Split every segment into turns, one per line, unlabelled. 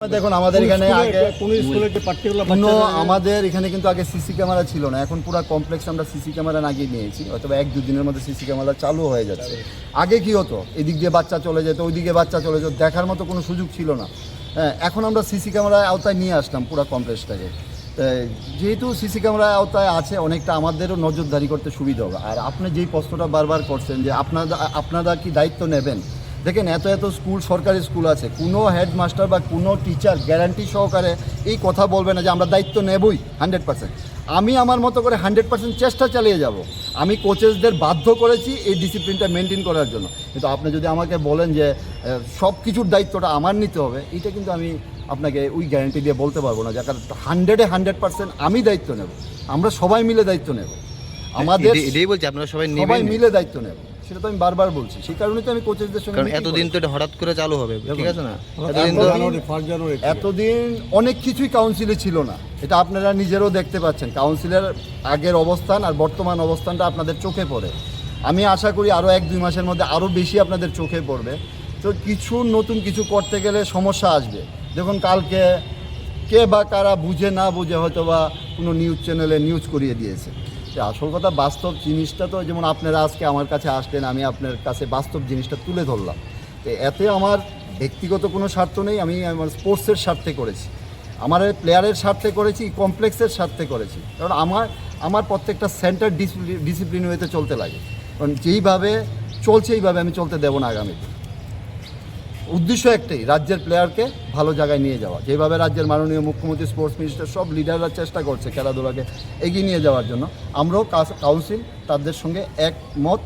দেখুন আমাদের এখানে আগে
কোন
আমাদের এখানে কিন্তু আগে সিসি ক্যামেরা ছিল না। এখন পুরো কমপ্লেক্স আমরা সিসি ক্যামেরা লাগিয়ে নিয়েছি। অথবা এক দুদিনের মধ্যে সিসি ক্যামেরা চালু হয়ে যাচ্ছে। আগে কি হতো? এদিক দিয়ে বাচ্চা চলে যেত ওইদিকে বাচ্চা চলে যেত। দেখার মতো কোনো সুযোগ ছিল না। হ্যাঁ এখন আমরা সিসি ক্যামেরা আওতায় নিয়ে আসলাম পুরো কমপ্লেক্সটাকে যেহেতু সিসি ক্যামেরা আওতায় আছে অনেকটা আমাদেরও নজরদারি করতে সুবিধা হবে। আর আপনি যেই প্রশ্নটা বারবার করছেন যে আপনারা আপনারা কি দায়িত্ব নেবেন? দেখেন এত এত স্কুল সরকারি স্কুল আছে। কোনো হেডমাস্টার বা কোনো টিচার গ্যারান্টি সহকারে এই কথা বলবে না যে আমরা দায়িত্ব নেবই হান্ড্রেড পার্সেন্ট আমি আমার মতো করে হান্ড্রেড পার্সেন্ট চেষ্টা চালিয়ে যাব। আমি কোচেসদের বাধ্য করেছি এই ডিসিপ্লিনটা মেনটেন করার জন্য। কিন্তু আপনি যদি আমাকে বলেন যে সব কিছুর দায়িত্বটা আমার নিতে হবে এটা কিন্তু আমি আপনাকে ওই গ্যারান্টি দিয়ে বলতে পারব না। যার হান্ড্রেডে হান্ড্রেড পার্সেন্ট আমি দায়িত্ব নেব। আমরা সবাই মিলে দায়িত্ব নেব। আমাদের
এটাই বলছি আপনারা সবাই
সবাই মিলে দায়িত্ব নেব। সেটা তো আমি বারবার বলছি। সেই কারণে তো আমি কোচেসদের সঙ্গে
কারণ এতদিন তো এটা হঠাৎ করে চালু হবে ঠিক আছে না? এতদিন তো
জানুয়ারি ফার্স্ট জানুয়ারি
এতদিন অনেক কিছুই কাউন্সিলে ছিল না। এটা আপনারা নিজেরও দেখতে পাচ্ছেন। কাউন্সিলের আগের অবস্থান আর বর্তমান অবস্থানটা আপনাদের চোখে পড়ে। আমি আশা করি আরও এক দুই মাসের মধ্যে আরও বেশি আপনাদের চোখে পড়বে। তো কিছু নতুন কিছু করতে গেলে সমস্যা আসবে। দেখুন কালকে কে বা কারা বুঝে না বুঝে হয়তো বা কোনো নিউজ চ্যানেলে নিউজ করিয়ে দিয়েছে। আসল কথা, বাস্তব জিনিসটা তো যেমন আপনারা আজকে আমার কাছে আসলেন, আমি আপনার কাছে বাস্তব জিনিসটা তুলে ধরলাম। তো এতে আমার ব্যক্তিগত কোনো স্বার্থ নেই, আমি আমার স্পোর্টসের স্বার্থে করেছি। আমার প্লেয়ারের স্বার্থে করেছি, কমপ্লেক্সের স্বার্থে করেছি। কারণ আমার আমার প্রত্যেকটা সেন্টার ডিসিপ্লিন ওয়েতে চলতে লাগে। কারণ যেইভাবে চলছে, এইভাবে আমি চলতে দেবো না আগামীতে। উদ্দেশ্য একটাই রাজ্যের প্লেয়ারকে ভালো জায়গায় নিয়ে যাওয়া। যেভাবে রাজ্যের মাননীয় মুখ্যমন্ত্রী স্পোর্টস মিনিস্টার সব লিডাররা চেষ্টা করছে খেলাধুলাকে এগিয়ে নিয়ে যাওয়ার জন্য। আমরাও কাউন্সিল তাদের সঙ্গে একমত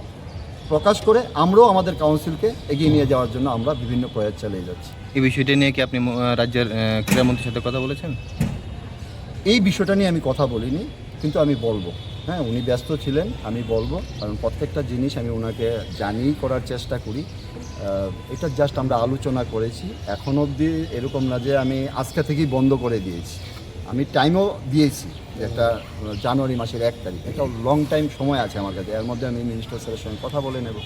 প্রকাশ করে আমরাও আমাদের কাউন্সিলকে এগিয়ে নিয়ে যাওয়ার জন্য আমরা বিভিন্ন প্রয়াস চালিয়ে যাচ্ছি।
এই বিষয়টা নিয়ে কি আপনি রাজ্যের ক্রীড়ামন্ত্রীর সাথে কথা বলেছেন?
এই বিষয়টা নিয়ে আমি কথা বলিনি কিন্তু আমি বলব। হ্যাঁ উনি ব্যস্ত ছিলেন আমি বলব। কারণ প্রত্যেকটা জিনিস আমি ওনাকে জানিয়েই করার চেষ্টা করি। এটা জাস্ট আমরা আলোচনা করেছি। এখন অবধি এরকম না যে আমি আজকে থেকেই বন্ধ করে দিয়েছি। আমি টাইমও দিয়েছি একটা জানুয়ারি মাসের এক তারিখ। এটা লং টাইম সময় আছে আমার কাছে। এর মধ্যে আমি মিনিস্টার স্যারের সঙ্গে কথা বলে নেব।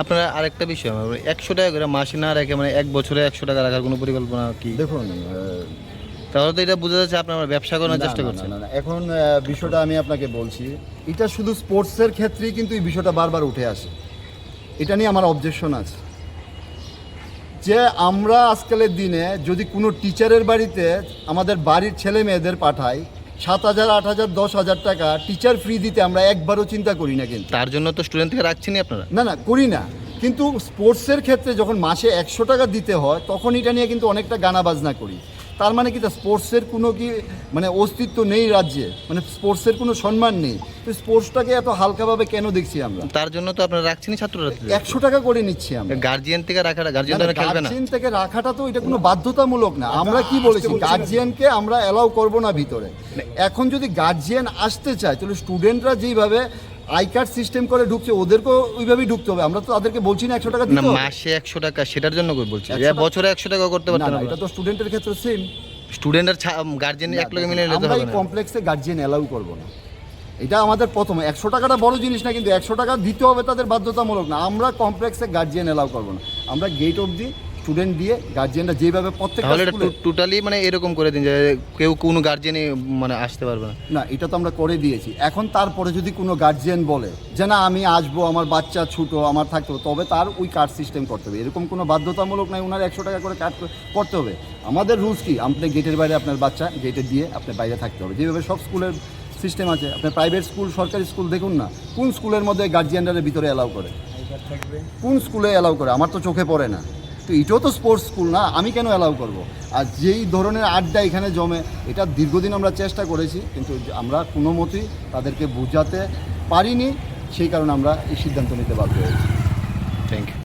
আপনারা আরেকটা বিষয় একশো টাকা করে মাসে না রেখে মানে এক বছরে একশো টাকা রাখার কোনো পরিকল্পনা কি?
দেখুন
তাহলে তো এটা বোঝা যাচ্ছে আপনারা ব্যবসা করার চেষ্টা করছেন।
না, না, এখন বিষয়টা আমি আপনাকে বলছি এটা শুধু স্পোর্টসের ক্ষেত্রেই কিন্তু এই বিষয়টা বারবার উঠে আসে। এটা নিয়ে আমার অবজেকশন আছে। যে আমরা আজকালের দিনে যদি কোনো টিচারের বাড়িতে আমাদের বাড়ির ছেলে মেয়েদের পাঠাই সাত হাজার আট হাজার দশ হাজার টাকা টিচার ফ্রি দিতে আমরা একবারও চিন্তা করি না কিন্তু।
তার জন্য তো স্টুডেন্ট থেকে রাখছেনই আপনারা?
না না করি না। কিন্তু স্পোর্টসের ক্ষেত্রে যখন মাসে একশো টাকা দিতে হয় তখন এটা নিয়ে কিন্তু অনেকটা গানা বাজনা করি। তার মানে কি তা স্পোর্টসের কোনো কি মানে অস্তিত্ব নেই রাজ্যে? মানে স্পোর্টসের কোনো সম্মান নেই। তো স্পোর্টসটাকে এত হালকাভাবে কেন দেখছি আমরা?
তার জন্য তো আপনারা রাখছেনই ছাত্ররা
একশো টাকা করে নিচ্ছি আমরা।
গার্জিয়ান থেকে রাখাটা গার্জিয়ান খেলবে না।
গার্জিয়ান থেকে রাখাটা তো এটা কোনো বাধ্যতামূলক না। আমরা কি বলেছি? গার্জিয়ানকে আমরা অ্যালাউ করব না ভিতরে। এখন যদি গার্জিয়ান আসতে চায় তাহলে স্টুডেন্টরা যেইভাবে আই কার্ড সিস্টেম করে ঢুকছে ওদেরকেও ওইভাবেই ঢুকতে হবে। আমরা তো তাদেরকে বলছি না একশো টাকা
না
দিতে হবে।
মাসে একশো টাকা সেটার জন্য কই বলছি।
100
এ বছরে একশো টাকা করতে
না
পারতেন
না এটা তো স্টুডেন্টের ক্ষেত্রে সেম
স্টুডেন্ট আর গার্জিয়ান এক লগে মিলে নিতে
আমরা
হবে
এই
না?
কমপ্লেক্সে গার্জিয়ান অ্যালাউ করব না। এটা আমাদের প্রথম। একশো টাকাটা বড় জিনিস না কিন্তু একশো টাকা দিতে হবে তাদের বাধ্যতামূলক না। আমরা কমপ্লেক্সে গার্জিয়ান অ্যালাউ করব না। আমরা গেট অবধি স্টুডেন্ট দিয়ে গার্জিয়ানরা যেভাবে প্রত্যেকটা
তাহলে
স্কুলে-
টোটালি মানে এরকম করে দিন যে কেউ কোনো গার্জিয়ানই মানে আসতে পারবে না।
না এটা তো আমরা করে দিয়েছি। এখন তারপরে যদি কোনো গার্জিয়ান বলে যে না আমি আসব আমার বাচ্চা ছুটো আমার থাকতে হবে তবে তার ওই কার্ড সিস্টেম করতে হবে। এরকম কোনো বাধ্যতামূলক নাই ওনার একশো টাকা করে কার্ড করতে হবে। আমাদের রুলস কি? আপনি গেটের বাইরে আপনার বাচ্চা গেটে দিয়ে আপনার বাইরে থাকতে হবে। যেভাবে সব স্কুলের সিস্টেম আছে আপনার প্রাইভেট স্কুল সরকারি স্কুল দেখুন না কোন স্কুলের মধ্যে গার্জিয়ানদের ভিতরে অ্যালাউ করে? কোন স্কুলে অ্যালাউ করে? আমার তো চোখে পড়ে না। তো এটাও তো স্পোর্টস স্কুল না, আমি কেন অ্যালাউ করব? আর যেই ধরনের আড্ডা এখানে জমে, এটা দীর্ঘদিন আমরা চেষ্টা করেছি, কিন্তু আমরা কোনো মতেই তাদেরকে বোঝাতে পারিনি, সেই কারণে আমরা এই সিদ্ধান্ত নিতে বাধ্য হয়েছি।
Thank you